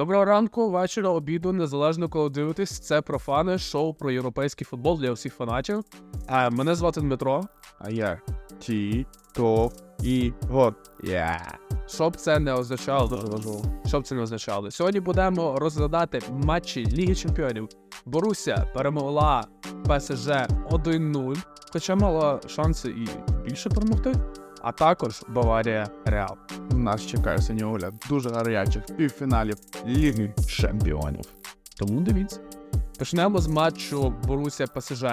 Доброго ранку, вечора, обіду, незалежно коли дивитесь. Це профани, шоу про європейський футбол для усіх фанатів. Е, мене звати Дмитро. А я Ті, То і Гор. Я. Що б це не означало, дуже важливо. Що б це не означало. Сьогодні будемо розглядати матчі Ліги Чемпіонів. Боруся перемогла ПСЖ 1-0, хоча мала шанси і більше перемогти. А також Баварія Реал. Нас чекає огляд дуже гарячих півфіналів Ліги Чемпіонів. Тому дивіться. Почнемо з матчу Боруся ПСЖ.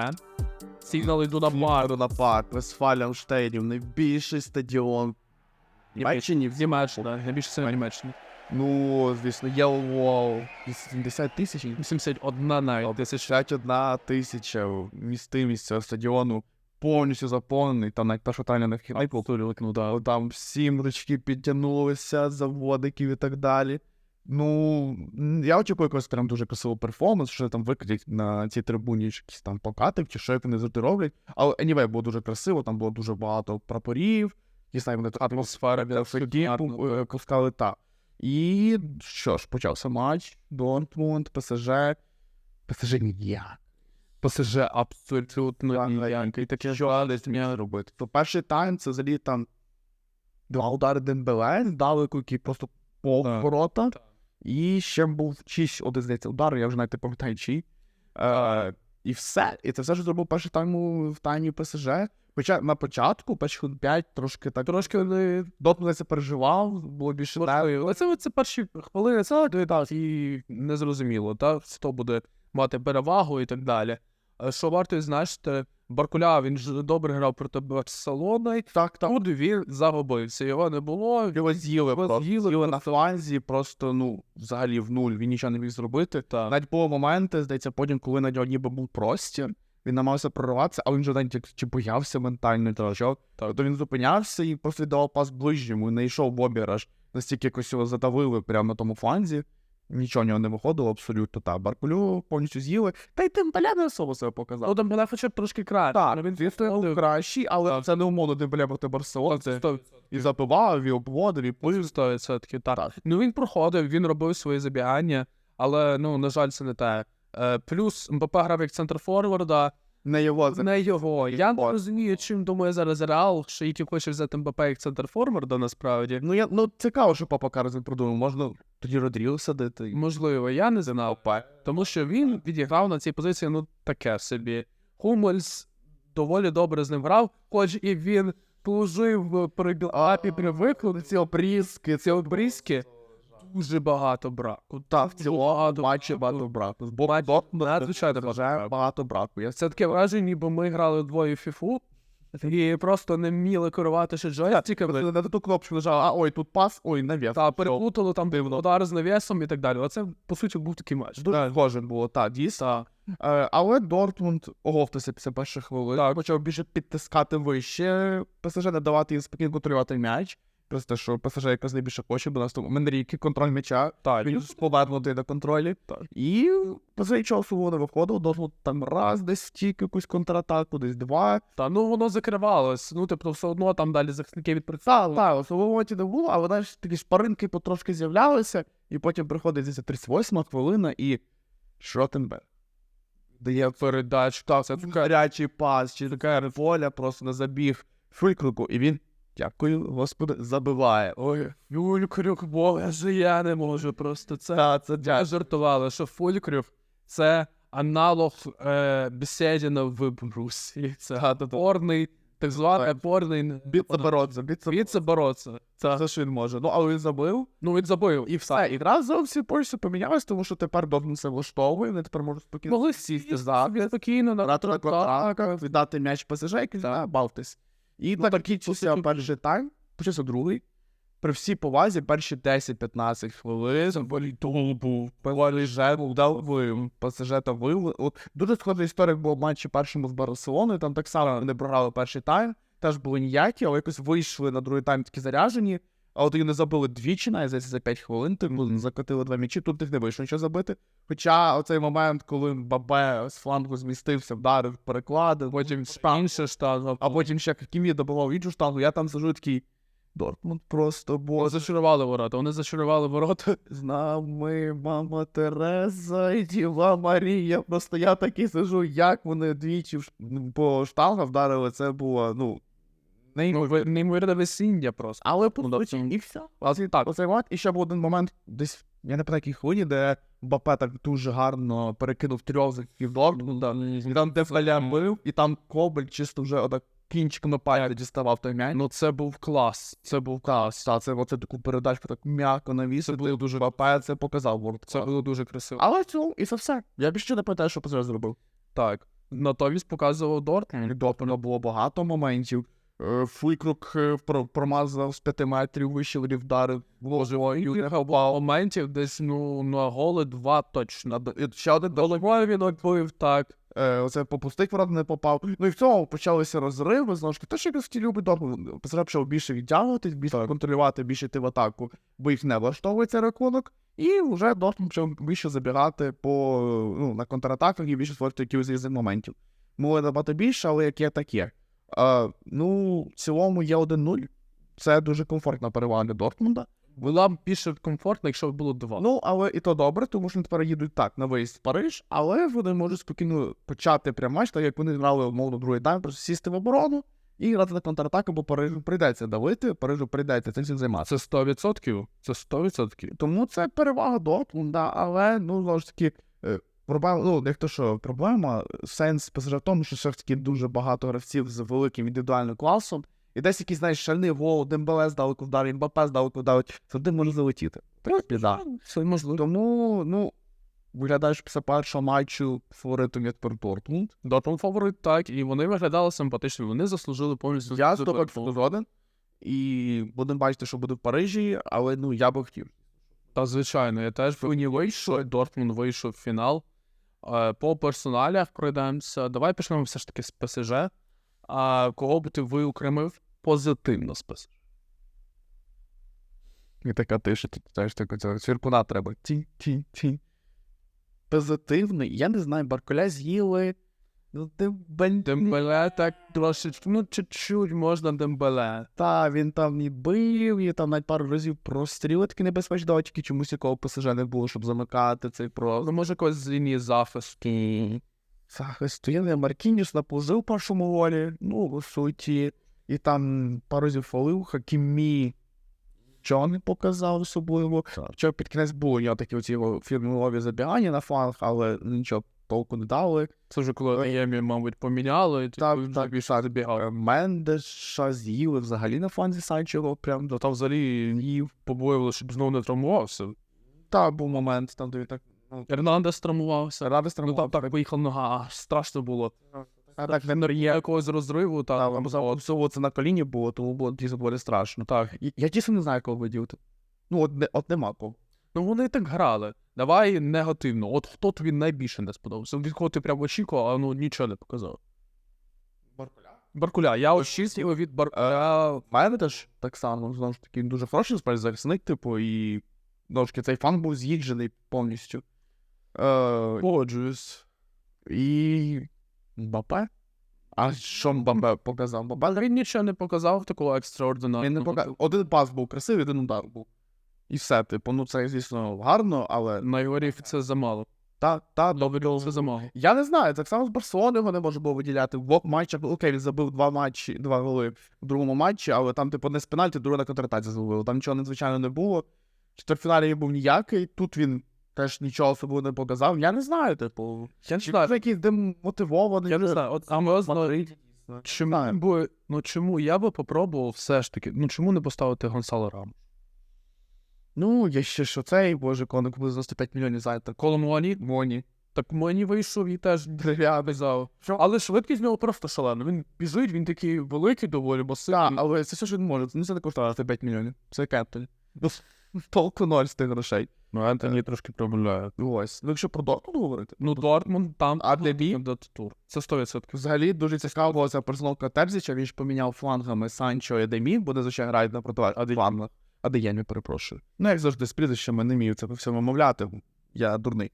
Сігнали йду на бар. на парк, Вестфаліан Штейдів, найбільший стадіон. Німеччині в Німеччині, да, найбільше сильно Німеччині. Ну, звісно, є вау. 80 тисяч. 81 навіть тисяч. 61 тисяча містимість цього стадіону повністю заповнений. Там навіть перша тайня не вхід. ну да. Там всі мрички підтягнулися, заводиків і так далі. Ну, я очікую якогось прям дуже красивий перформанс, що там викладять на цій трибуні якісь там покатик, чи що як вони завжди роблять. Але anyway, було дуже красиво, там було дуже багато прапорів, не знаю, вони Атмосфера тоді гарно, е, та. І що ж, почався матч, Дортмунд, ПСЖ. ПСЖ ніяк. ПСЖ абсолютно ніякий. Таке мені робити? То перший тайм це взагалі там два удари Дембеле здалеку, які просто по ворота. І ще був чийсь один, здається, удар, я вже навіть не пам'ятаю чий. Е, і все. І це все, що зробив перший тайм в тайні ПСЖ. Хоча на початку, перші хвилин 5, трошки так. Трошки вони Дотмунд переживав, було більше. Але це, це перші хвилини, це і незрозуміло, так? Хто буде мати перевагу і так далі. Е, Що варто відзначити, Баркуля, він ж добре грав проти Барселони. Так, так. Тут він загубився, його не було. Його з'їли, Його просто. з'їли з'їли на фланзі, просто ну, взагалі в нуль. Він нічого не міг зробити. Так. Навіть було моменти, здається, потім, коли на нього ніби був простір, він намагався прориватися, а він вже навіть як- чи боявся ментально що. Так. То він зупинявся і просто віддавав пас ближньому, і не йшов в обіраж. Настільки якось його задавили прямо на тому фланзі. Нічого в нього не виходило абсолютно. Та Баркулю повністю з'їли. Та й Дембеля не особо себе показав. Ну, Дембеле хоча б трошки краще. Так, Ну, він був кращий, але це не умовно Дембеля проти Барселони. Це і забивав, і обводив, і Плив 100%, так. Ну він проходив, він робив свої забігання, але ну, на жаль, це не те. Плюс МБП грав як центр форварда, не його. Не його. Я не розумію, чим думає зараз Реал, що які хоче взяти МБП як центр форварда насправді. Ну, я, ну цікаво, що папа Карзен придумав. Можна тоді Родріго садити. Можливо, я не знав, тому що він відіграв на цій позиції, ну таке собі. Хумельс доволі добре з ним грав, хоч і він служив при Білапі при викладу Ці обрізки, ці обрізки. Дуже багато браку. та в цілому матчі багато браку. З боку надзвичайно багато. багато браку. Я Це таке враження, ніби ми грали двоє в фіфу і просто не вміли керувати ще джойстиками. на ту кнопку нажав, а ой, тут пас, ой, навіс. Та переплутали там удари з навісом і так далі. Оце, по суті, був такий матч. Дуже схоже було, так, дійсно. Е, але Дортмунд оговтався після перших хвилин. Почав більше підтискати вище. ПСЖ не давати їм спокійно контролювати м'яч. Те, що ПСЖ якраз найбільше хоче, бо у нас там Менріки, контроль м'яча. Так, Він повернутий на контролі. Так. І нічого особливо не виходив. Дортмунд там раз десь стік якусь контратаку, десь два. Та ну воно закривалось. Ну, тобто, все одно там далі захисники відпрацювали. Так, так, особливо моменті не було, але знаєш, такі шпаринки потрошки з'являлися, і потім приходить десь 38 хвилина, і Шротенберг дає Передач, так, це гарячий пас, чи така воля просто на забіг фрикруку, і він, дякую, господи, забиває. Ой, Фулькрюк, боже, я не можу просто це. Та, це Я дякую. жартували, що Фулькрюк це аналог е, Бесєдіна в Брусі. Це опорний, так званий опорний Біться бороться. Це все, що він може. Ну, але він забив, Ну, він забив. і все. І раз зовсім повністю помінялось, тому що тепер Дортмунд це влаштовує, вони тепер можуть спокійно Могли сісти спокійно на контратаках, віддати м'яч ПСЖ, який а, бавтесь. І Ну, так так, перший тайм, почався другий. При всій повазі перші 10-15 хвилин волейбол був, ПСЖ був давив, ПСЖ та вив. От дуже схожа історія була в матчі першому з Барселоною, там так само вони програли перший тайм, теж були ніякі, але якось вийшли на другий тайм такі заряжені. А от вони забили двічі, навіть за 5 хвилин, типу, закотили два м'ячі, тут їх не вийшло нічого забити. Хоча оцей момент, коли Бабе з флангу змістився, вдарив переклади, потім Інше штангу. а потім ще Кімі добивав іншу штангу, я там сижу такий. Дортмунд просто бо зачарували ворота, вони зачарували ворота. з нами мама Тереза і Діва Марія. Просто я такий сижу, як вони двічі по штангах вдарили, це було, ну. Ну, ви- неймовірне весіння просто. Але по Ну, суті, і все. А так, Оцей момент. І ще був один момент, десь, я не пам'ятаю, якій хвилині, де Бапе так дуже гарно перекинув трьох захисників Дортмунда. І там Дефаля бив, і там Кобель чисто вже отак кінчиками пальця діставав той м'яч. ну це був клас. Це був клас. Та, це оце таку передачку так м'яко навісити. було дуже- Бапе це показав Ворд. Це було дуже красиво. Але в цілому, і це все. Я більше не пам'ятаю, що ПСЖ зробив. Так. Натомість показував Дортмунд. У Дортмунда було багато моментів. Е, Фуйкрук е, промазав з 5 метрів, вдарив. Ложив Моментів десь ну на голи два точно. І Ще один Головою він відбив так. Е, оце по пустих ворот не попав. Ну і в цьому почалися розриви, знову ж таки, те, що в стилі Дортмунд. ПСЖ почав більше відтягуватись, більше контролювати, більше йти в атаку, бо їх не влаштовує цей рахунок. І вже Дортмунд почав більше забігати по, ну, на контратаках і більше створити якихось різних моментів. Мови набагато більше, але як є, так є. Е, ну, в цілому є 1-0. Це дуже комфортна перевага для Дортмунда. Була б більше комфортно, якщо б було два. Ну, але і то добре, тому що вони тепер їдуть так на виїзд в Париж, але вони можуть спокійно почати прям матч, так як вони грали умовно другий тайм, просто сісти в оборону і грати на контратаку, бо Парижу прийдеться давити, Парижу прийдеться цим всім займатися. Це 100%. Це 100%. Тому це перевага Дортмунда, але ну знову ж таки. Проблема, ну, як то що, проблема, сенс в тому, що все ж таки дуже багато гравців з великим індивідуальним класом, і десь якийсь, знаєш, шальний гол, Дембеле здалеку вдарить, Мбапе здалеку вдарить, завжди може залетіти. В принципі, да. Це можливо. Тому, ну, виглядаєш після першого матчу фаворитом як per Дортмунд. Дортмунд фаворит, так, і вони виглядали симпатично. Вони заслужили повністю. Я з тобою згоден. І будемо бачити, що буде в Парижі, але ну я би хотів. Та звичайно, я теж не вийшов. Дортмунд вийшов в фінал. Е, По персоналях пройдемося. Давай почнемо все ж таки з ПСЖ. А кого б ти виокремив позитивно з ПСЖ? І така тиша, ти знаєш, так цього цвіркуна треба. Ті, ті, ті. Позитивний. Я не знаю, Барколя з'їли. Ну, Дембель... Дембеле так трошечки, ну чуть-чуть можна Дембеле. Та, він там і бив, і там навіть пару разів простріли такі небезпечні, але тільки чомусь якого ПСЖ не було, щоб замикати цей про. Ну, може, когось з лінії захисту. захисту. Я не Маркініс в першому голі, ну, по суті. І там пару разів фолив, Хакімі що не показав особливо. Хоча під кінець було у нього такі оці його фірмові забігання на фланг, але нічого толку не дали. Це вже коли Ємі, мабуть, поміняли, і Так, тоді вже так. більше забігав. Е, Мендеша з'їли взагалі на фланзі Санчого. Прям Та там взагалі їв побоювали, щоб знову не травмувався. та був момент, там де він так. Ну, Ернандес травмувався. радість Ну там так поїхав нога, аж страшно було. А так Він є якогось розриву, та там це на коліні було, тому було дійсно доволі страшно. так. Я дійсно не знаю, кого виділити. Ну, от, от нема кого. Ну вони і так грали. Давай негативно. От хто тобі найбільше не сподобався? Від кого ти прям очікував, а ну нічого не показав. Баркуля. Баркуля, Я очікував від Баркуля. Мене теж так само, знову ж таки, він дуже хороший справді типу, і знову ж таки, цей фан був з'їджений повністю. Е, Погоджуюсь. і Мбапе? А що Мбапе показав? Мбапе Він нічого не показав такого екстраординарного. Один пас був красивий, один удар був. І все, типу, ну це, звісно, гарно, але На Ігорі це замало. та, та, Добре, це замало. Я не знаю, так само з Барселони його не може було виділяти. В матчах, ну, окей, він забив два матчі, два голи в другому матчі, але там, типу, не з пенальті, друга на контратаці. Там нічого надзвичайно не було. Четвертьфіналі він був ніякий, тут він теж нічого особливо не показав. Я не знаю, типу. Я не Чи знаю. він якийсь демотивований. Я не знаю. От а ми Мадрид. Чому ну чому я би попробував все ж таки, ну чому не поставити Гонсало Рам? Ну, є ще що цей, боже, коник був за 105 мільйонів зайти. Коло Муані? Моні. Так мені вийшов і теж казав. Що? Але швидкість в нього просто шалена. Він біжить, він такий великий доволі, бо Так, але це все, що він може. Ну, це не коштує 5 мільйонів. Це Кентель. Ну, толку ноль з тих грошей. Ну, Ентоні трошки проблює. Ось. Ну, якщо про Дортмунд говорити, Ну, Дортмунд там А для Бі? кандидатур. Це 100%. Взагалі дуже цікаво була ця персоналка Терзіча, він ж поміняв флангами Санчо і Демі, бо зазвичай грають на протилежних флангах. Адеємі, перепрошую. Ну, як завжди, з прізвищами не вмію це все вимовляти. Я дурний.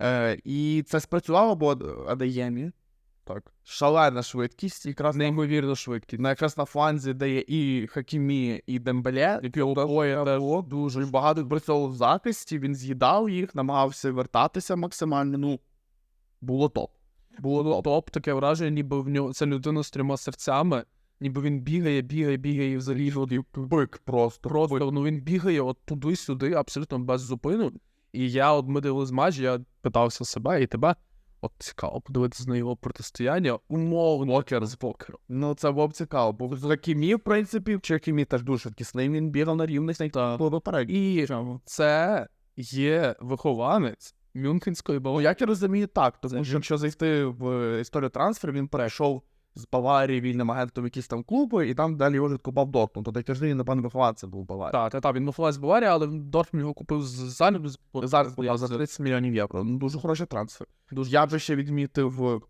Е, і це спрацювало, бо Адеємі Так. Шалена швидкість, якраз на, Неймовірно швидкі. на якраз на фланзі, де є і Хакімі, і Дембеле, які обоє дуже багато працював в захисті, він з'їдав їх, намагався вертатися максимально. Ну, було топ. Було топ, таке враження, ніби в нього це людина з трьома серцями, ніби він бігає, бігає, бігає і взагалі от, Бик просто. просто ну він бігає от туди-сюди, абсолютно без зупину. І я, от ми дивились матч, я питався себе і тебе. От цікаво подивитися на його протистояння умовно Вокер з Вокером. Ну, це було б цікаво, бо з Хакімі, в принципі, чи Хакімі теж дуже швидкісний, він бігав на рівних поперед. І це є вихованець Мюнхенської Ну, як я розумію, так. Тому що якщо зайти в історію трансферу, він перейшов з Баварії вільним агентом якісь там клуби, і там далі його вже купав Дортмунд. Тобто тиждень, він, напевно, вихованцем був Баварії. Так, так, так, він вихованець Баварії, але Дортмунд його купив з. Зараз за 30 мільйонів євро. Ну, дуже хороший трансфер. Дуже я би ще відмітив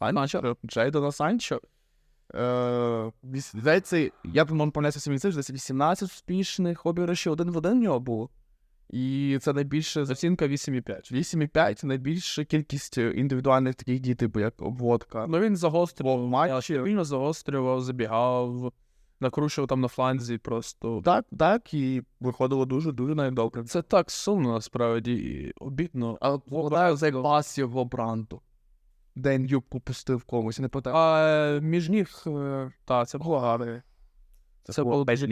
Санчо, Джейдона Санчо. Е, здається, я б можу помилятися 70, десь 18 успішних обіграшів один в один в нього було. І це найбільше Оцінка 8,5. 8,5 це найбільша кількість е, індивідуальних таких дій, типу як обводка. Ну він загострював матчі, він загострював, забігав, накручував там на фланзі просто. Так, так, і виходило дуже дуже навіть добре. Це так сумно насправді і обідно. А вгадаю за пас його бранту. Де він юбку пустив комусь, не питаю. А е, між ніг, е, та, це було гарно. Це було дуже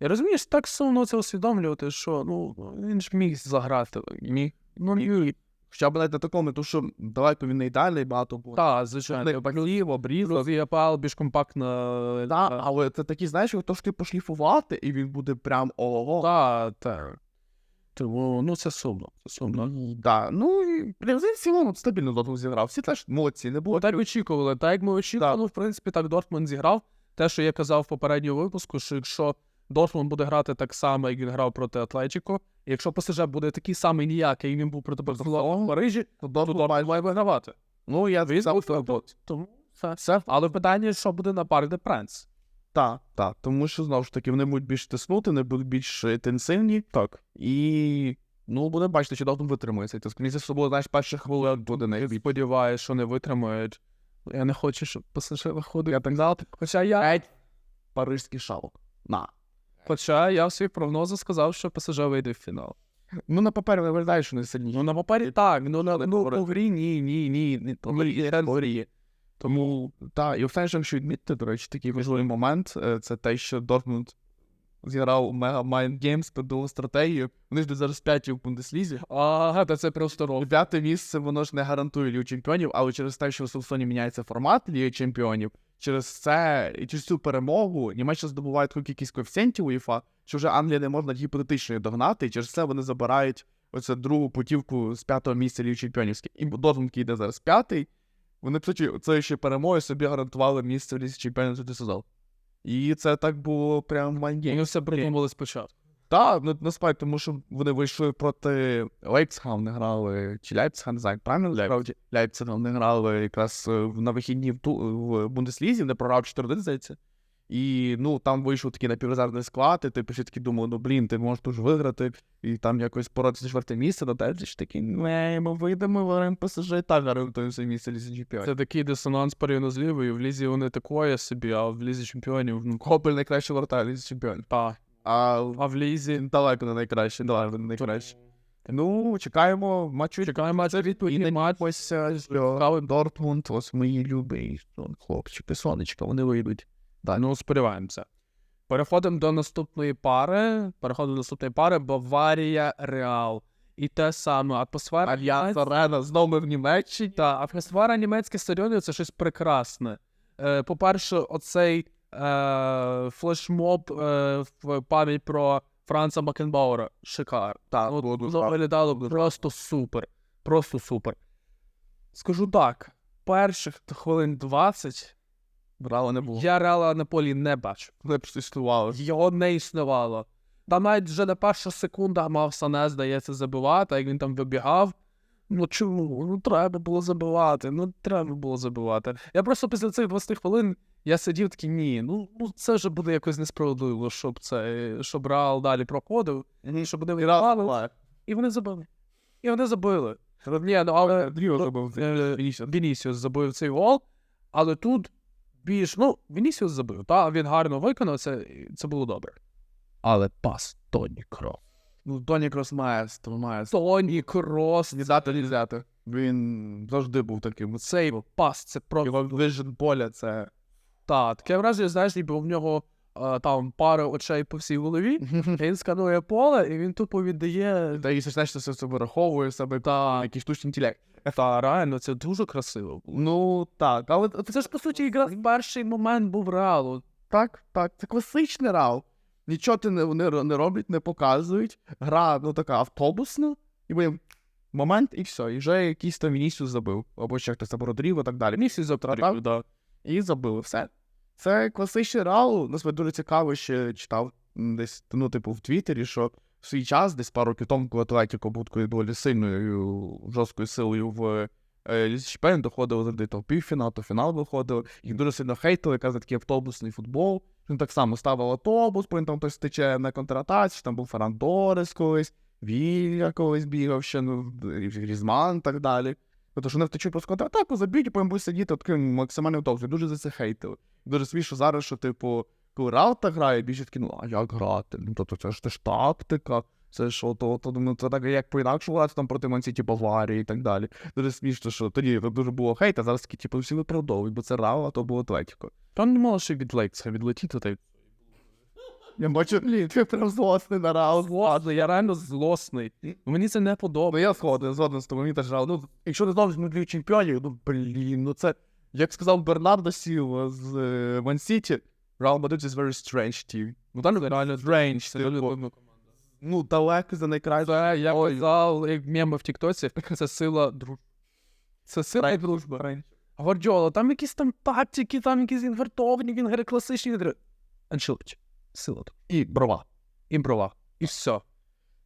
Я розумієш, так сумно це усвідомлювати, що ну він ж міг заграти. Міг. Ну, ні. Хоча б навіть на такому, тому що далеко він не ідеальний, багато було. Так, звичайно. Обрів, обрізав. Друзі, більш компактна. Так, але це такий, знаєш, то ж ти пошліфувати, і він буде прям ого. Так, так. Тому, ну, це сумно. Це сумно. Да. Ну і в цілому стабільно Дортмунд зіграв. Всі теж молодці, не було. Так очікували. Так як ми очікували, ну, в принципі, так Дортмунд зіграв. Те, що я казав в попередньому випуску, що якщо Дортмунд буде грати так само, як він грав проти Атлетіко, якщо ПСЖ буде такий самий ніякий, як він був проти Барселони в Парижі, То Дортмунд має- вигравати. Ну, я. Тому все. Але питання, що буде на Парк де Пранс. Так, так. Тому що знову ж таки вони будуть більш тиснути, вони будуть більш інтенсивні. Так. І ну, будемо бачити, чи Дортмунд витримує цей тиск. Мені здається, було, знаєш, перші хвилин буде не Сподіваюся, що не витримають. Я не хочу, щоб ПСЖ виходив. Я так дав. Хоча я, Геть парижський шалок. На. Хоча я в своїх прогнозах сказав, що ПСЖ вийде в фінал. Ну, на папері виглядає, що не сильніше. Ну, на папері так, ну, на, ну по грі ні, ні, ні. ні то грі. Тому, так, і останнє, що відмітити, до речі, такий важливий момент, е, це те, що Дортмунд зіграв Мега Mind Games під стратегію. Вони ж йдуть зараз п'яті в Бундеслізі. Ага, та це просто рок. П'яте місце воно ж не гарантує Лігу чемпіонів, але через те, що в Сулсоні міняється формат Ліги чемпіонів, через це і через цю перемогу Німеччина здобуває таку кількість коефіцієнтів УЄФА, що вже Англія не можна гіпотетично догнати, і через це вони забирають оце другу путівку з п'ятого місця Ліги чемпіонів. І Дортмунд, йде зараз п'ятий, вони, по суті, це ще перемогою собі гарантували місце в Лізі чемпіонів цей сезон. І це так було прям Вони майнгейм. все придумали спочатку. Так, ну насправді, тому що вони вийшли проти Лейпцига, вони грали, чи Лейпцига, не знаю, правильно насправді. Лейпцига, вони грали якраз е, на вихідні в, ту, в Бундеслізі, вони програв 4-1, здається. І ну там вийшов такий напіврезервний склад, і ти всі такі думали, ну блін, ти можеш тут виграти, і там якось боротися за четверте місце, на те ж такі, не, ми вийдемо в РМ ПСЖ і так гарантуємо місце Лізі чемпіонів. Це такий дисонанс порівняно з Лівою. В Лізі вони такое собі, а в Лізі чемпіонів, ну, Копель найкраще ворота Лізі чемпіонів. та. А, А в Лізі. далеко не найкраще, далеко не найкраще. Ну, чекаємо матчу. Чекаємо це І відповідний матч. що Дортмунд, ось мої любі хлопчики, сонечка, вони вийдуть. Ну, сподіваємося. Переходимо до наступної пари. Переходимо до наступної пари Баварія Реал. І те саме атмосфера. Альянс Арена, знову ми в Німеччині. Та атмосфера німецьких стадіонів це щось прекрасне. Е, по-перше, оцей е, флешмоб е, в пам'ять про Франца Макенбауера. Шикар. Так, Ну, воно гарно. виглядало просто супер. Просто супер. Скажу так: перших хвилин 20 Брала не було. я Реала на полі не бачив. Не існувало. Його не існувало. Там навіть вже на перша секунда мав Сане, здається, забивати, як він там вибігав. Ну чому? Ну треба було забивати. Ну треба було забивати. Я просто після цих 20 хвилин я сидів такий, ні, ну, ну це вже буде якось несправедливо, щоб це, щоб Реал далі проходив, щоб вони вигравали. І вони забили. І вони забили. Ні, ну але Родріго ну, е, Вінісіус забив цей гол, але тут більш, ну, Вінісіус забив, та він гарно виконав, це, це було добре. Але пас Тоні Крос. Ну, Тоні Крос маестро, маестро. Тоні Крос. Не дати, не взяти. Він завжди був таким. Цей пас, це про Його вижен поля, це. та, таке враження, знаєш, ніби в нього е, там пара очей по всій голові. Він сканує поле, і він тупо віддає. Та і знаєш, що це все вираховує себе, Та, якийсь штучний інтелект. Та реально, це дуже красиво. було. Ну, так, але Це ж по суті якраз перший момент був реалу. Так, так, це класичний рау. Нічого ти не, не, не роблять, не показують. Гра, ну така автобусна, і потім момент, і все. І вже якийсь там Вінісіус забив. Або ще хтось там Родріго і так далі. Вінісіус забив, да. і забили. Все. Це класичний рау. Насправді дуже цікаво, ще читав десь, ну, типу, в Твіттері, що в свій час, десь пару років тому, коли Атлетіко був такою доволі сильною, жорсткою силою в е, Чемпіонів, доходило завжди то півфінал, то фінал виходило. Їх дуже сильно хейтили, казали, такий автобусний футбол. Він так само ставив автобус, потім там хтось тече на контратаці, там був Ферран Торес колись, Вілья колись бігав ще, ну, Різман і так далі. Тобто, що вони втечуть просто контратаку, заб'ють, і потім будуть сидіти таким максимальним автобусом. Дуже за це хейтили. Дуже смішно зараз, що, типу, Раута грає, більше такі, ну, а як грати? Ну, тобто це ж, це ж тактика. Це ж ото, ото, ну, це так як по-інакше грати там проти Мансіті Баварії і так далі. Дуже смішно, що тоді дуже було хейт, а зараз такі, типу, всі виправдовують, бо це Рау, а то було Атлетіко. Там не мало ще від Лейкса відлетіти, та й Я бачу, блін, ти прям злосний на Рау. Ладно, я реально злосний. Мені це не Ну, подобається. я згоден, згоден з тобою, мені теж Рау. Ну, якщо не знову ж Ліги чемпіонів, ну, блін, ну це, як сказав Бернардо Сілва з е, Ман-Сіті, Real Madrid is very strange team. Ну, там реально strange, Це типу, ну, далеко за найкраще. Це, я казав, як меми в Тіктоці, це сила дружби. Це сила і дружба. Гвардіола, там якісь там тактики, там якісь інвертовані, він гри класичні. гри. Сила. І брова. І брова. І все.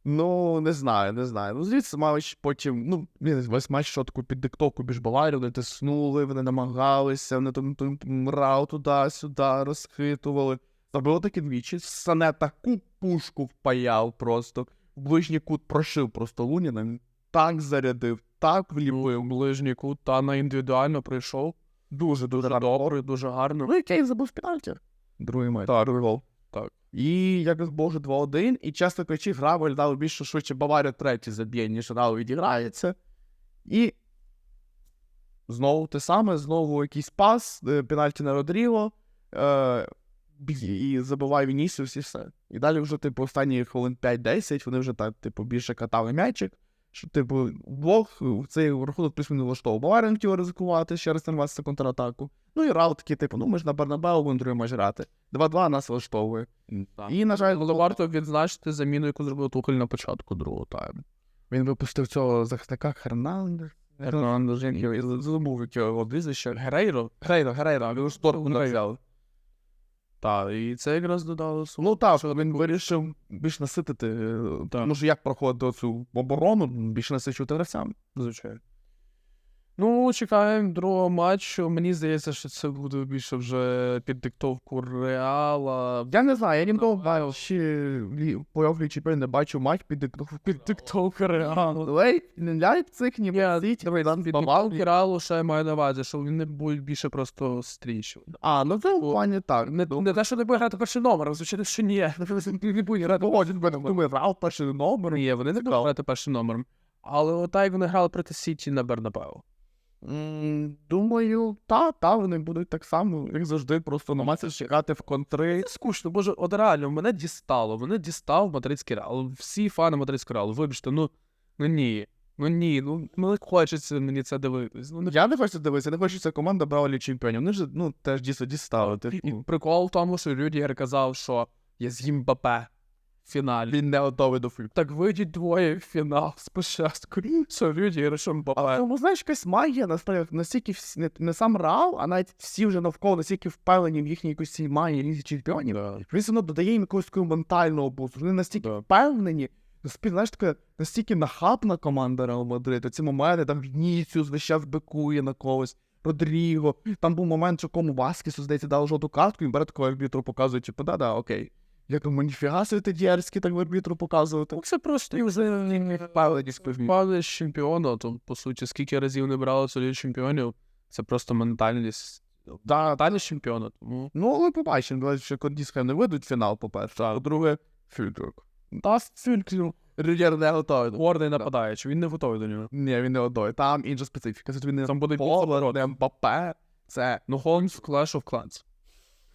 Ну, не знаю, не знаю. Ну, звідси матч потім, ну, весь матч що таку під диктовку біж Баварію, вони тиснули, вони намагалися, вони там, там рау туди-сюди, розхитували. Забило таки двічі. Сане таку пушку впаяв просто. В ближній кут прошив просто Луніна. Він так зарядив, так вліпив. Ближній кут, та на індивідуально прийшов. Дуже, дуже добре, дуже гарно. Ну, і Кейн забув пенальті. Другий матч. Так, другий гол. І якось Боже 2-1, і часто кажучи, гра виглядала більше швидше Баварія третій заб'є, ніж вона відіграється. І знову те саме, знову якийсь пас, е, пенальті на Родріго, е, і забиває Вінісіус і все. І далі вже, типу, останні хвилин 5-10 вони вже так, типу, більше катали м'ячик. Що, типу, двох в цей рахунок плюс не влаштовував. Баварія не хотіла ризикувати, ще раз тренуватися контратаку. Ну і Рау такий, типу, ну ми ж на Бернабеу будемо другий матч грати. 2-2 нас влаштовує. І, на жаль, Але варто відзначити заміну, яку зробив Тухель на початку другого тайму. Він випустив цього захисника як його- я забув, як його прізвище. Герейро? Грейро, Грейро, він ж торгу не взяв. Так, і це якраз додало суму. Ну так, він вирішив більш наситити. е. Тому що як проходити цю оборону, більш насичувати гравцям, Звичайно. Ну, чекаємо другого матчу. Мені здається, що це буде більше вже під диктовку Реала. Я не знаю, я ніколи ще лі- плей-офф Ліги не бачив матч під диктовку. Під диктовку не Лейпциг, ні Я Сіті, під диктовку Реалу ще маю на увазі, що не буде більше просто стрічив. А, ну це в плані так. Не, не те, що не буде грати перший номер, звичайно, що ні. Не буде грати Погодять мене, думаю, Рал перший номер. Ні, вони не будуть грати першим номером. Але отак вони грали проти Сіті на Бернабеу. Думаю, та, та, вони будуть так само, як завжди, просто намагатися чекати в контри. Це скучно, боже, от реально, мене дістало, мене дістав мадридський реал. Всі фани мадридського реалу, вибачте, ну, ну ні. Ну ні, ну не хочеться мені це дивитись. Ну, не... Я не хочу дивитися, не хочу, ця команда брала чемпіонів. Вони ж, ну, теж дійсно дістали. І Типу. прикол в тому, що Рюдігер казав, що я з'їм Бапе фіналі. Він не готовий до фільму. Так вийдіть двоє в фінал спочатку. Що Рюдігер, що Тому, знаєш, якась магія, насправді, настільки всі, не, не сам Реал, а навіть всі вже навколо настільки впевнені в їхній якоїсь цій магії Лізі чемпіонів. Він все одно додає їм якогось такого ментального бусту. Вони настільки Да. впевнені, знаєш, така настільки нахабна команда Реал Мадрид. Ці моменти, там Вінісіус весь час бикує на когось. Родріго. Там був момент, що кому Васкісу, здається, дав жовту картку, і бере такого арбітру показує, типу, да-да, окей. Я думаю, ніфіга собі ти діярський так в арбітру показувати. Ну, Це просто і вже впевненість певні. впевненість чемпіона. То, по суті, скільки разів не брали цю чемпіонів, це просто ментальність. Да, ментальність чемпіона. Тому Ну, але побачимо, що Кордіска не вийдуть в фінал, по-перше. А по-друге, Фюльдрук. та фюлькрю. Рюдєр не готовий. Гордий нападаючий, він не готовий до нього. Ні, він не готовий. Там інша специфіка. Це він не Там буде Полар, не Мбаппе. Це Ну, Холмс в Clash of Clans.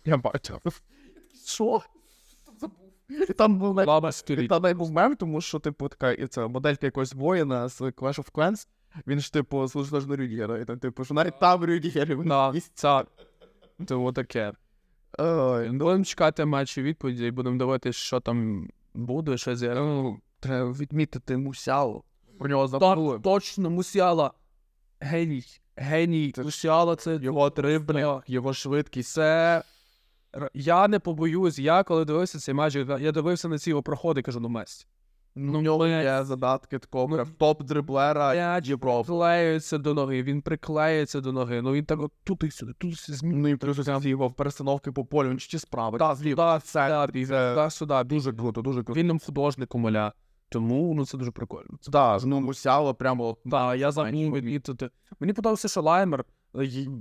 я бачив. Що? І там був навіть- і там навіть був мем, тому що, типу, така і це моделька якогось воїна з Clash of Clans. Він ж, типу, служить на Рюдігера. І там, типу, що навіть там Рюдігер. він Да, є. це, це таке. Ой, Будемо чекати матчі відповіді і будемо дивитися, що там буде, що зіграє. ну, треба відмітити Мусялу. Про нього Так, точно, Мусіала. Геній. Геній. Мусіала це Його дрибля, його швидкість. Це. Я не побоюсь, я коли дивився цей матч, я дивився на ці його проходи, кажу, ну Месті. Ну, в нього є задатки такого прям топ-дриблера. М'яч Європи. приклеюється до ноги, він приклеюється до ноги. Ну він так от тут і сюди, тут і змінює. Ну і плюс ці його в перестановки по полю, він чи справи. Так, зліва. так, так, сюди. Дуже круто, дуже круто. Вільним художником маля. Тому ну це дуже прикольно. Так, ну Мусяло прямо. Так, я забув. Мені подобався, що Лаймер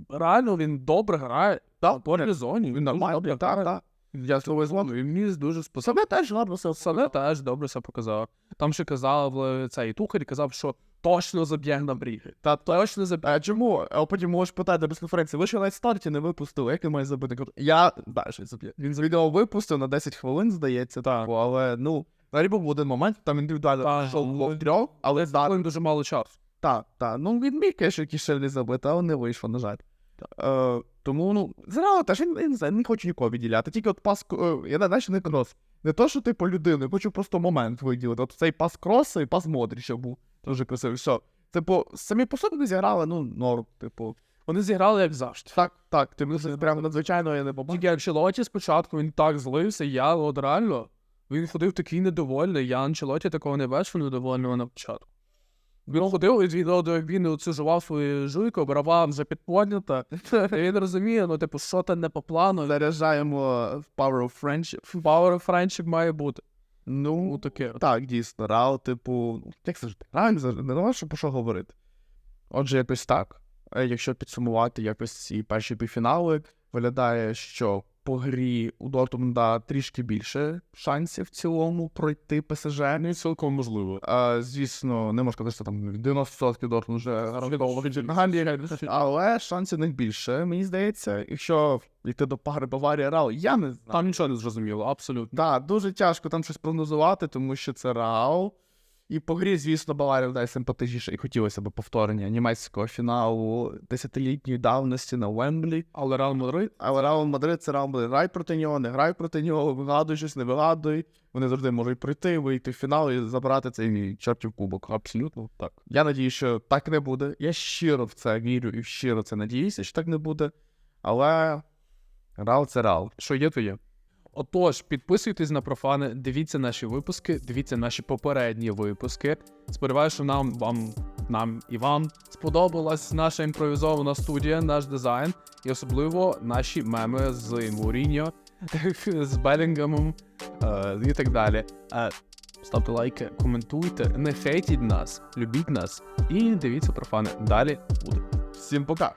реально він добре грає. Так, в зоні. Він нормально, так. Я слово зло. Ну, і мені дуже. Саме теж гарно все. Саме теж добре все показав. Там ще казав е, цей Тухарь, казав, що точно заб'є на бріги. Та Точно заб'є. А чому? А потім можеш питати без конференції. Ви ще навіть старті не випустили, як він має забити? Я далі заб'є. Він відео випустив на 10 хвилин, здається, Так. типу, але ну. Взагалі був один момент, там індивідуально пішов але- в трьох, але здатний. Дуже мало часу. Так, так. Ну він міг кеше кішелі забити, але не вийшло, на жаль. Е, тому, ну, зрало теж я не, не знаю, не хочу нікого відділяти. Тільки от пас, е, я не знаю, що не крос. Не то, що типу людину, я хочу просто момент виділити. От цей пас кроса і пас Модріча був. Дуже красивий. Все. Типу, самі по собі не зіграли, ну, норм, типу. Вони зіграли як завжди. Так, так, ти мені прямо надзвичайно я не побачив. Тільки Анчелоті спочатку він так злився, я от реально. Він ходив такий недовольний. Я Анчелоті такого не бачив недовольного на початку. Він ходив, він, він оцежував свою жуйку, брава вже підподнята. І він розуміє, ну, типу, що там не по плану. Заряджаємо в Power of Friendship. Power of Friendship має бути. Ну, таке. Так, дійсно, Рао, типу, ну, як завжди, реально завжди, не знаю, що про що говорити. Отже, якось так. Е, Якщо підсумувати якось ці перші півфінали, виглядає, що по грі у Дортмунда трішки більше шансів в цілому пройти ПСЖ. Ну, цілком можливо. А, звісно, не можу сказати, що там 90% Дортмунд вже гарантовано але шансів них більше, мені здається. Якщо йти до пари Баварія Рао, я не знаю. Там нічого не зрозуміло, абсолютно. Да, дуже тяжко там щось прогнозувати, тому що це Рао. І по грі, звісно, Баварія вдає симпатичніше, і хотілося б повторення німецького фіналу десятилітньої давності на Вемблі. Але Реал Мадрид Але Реал Мадрид це Реал Мадрид. Грай проти нього, не грай проти нього, вигадуй щось, не вигадуй. Вони завжди можуть прийти, вийти в фінал і забрати цей чортів кубок. абсолютно так. Я надію, що так не буде. Я щиро в це вірю і щиро це надіюся, що так не буде. Але Реал це Реал. Що є, то є. Отож, підписуйтесь на профани, дивіться наші випуски, дивіться наші попередні випуски. Сподіваюся, що нам, вам, нам і вам сподобалась наша імпровізована студія, наш дизайн, і особливо наші меми з Муріньо, з Белінгемом е, і так далі. Е, ставте лайки, коментуйте, не хейтіть нас, любіть нас і дивіться профани. Далі буде. Всім пока!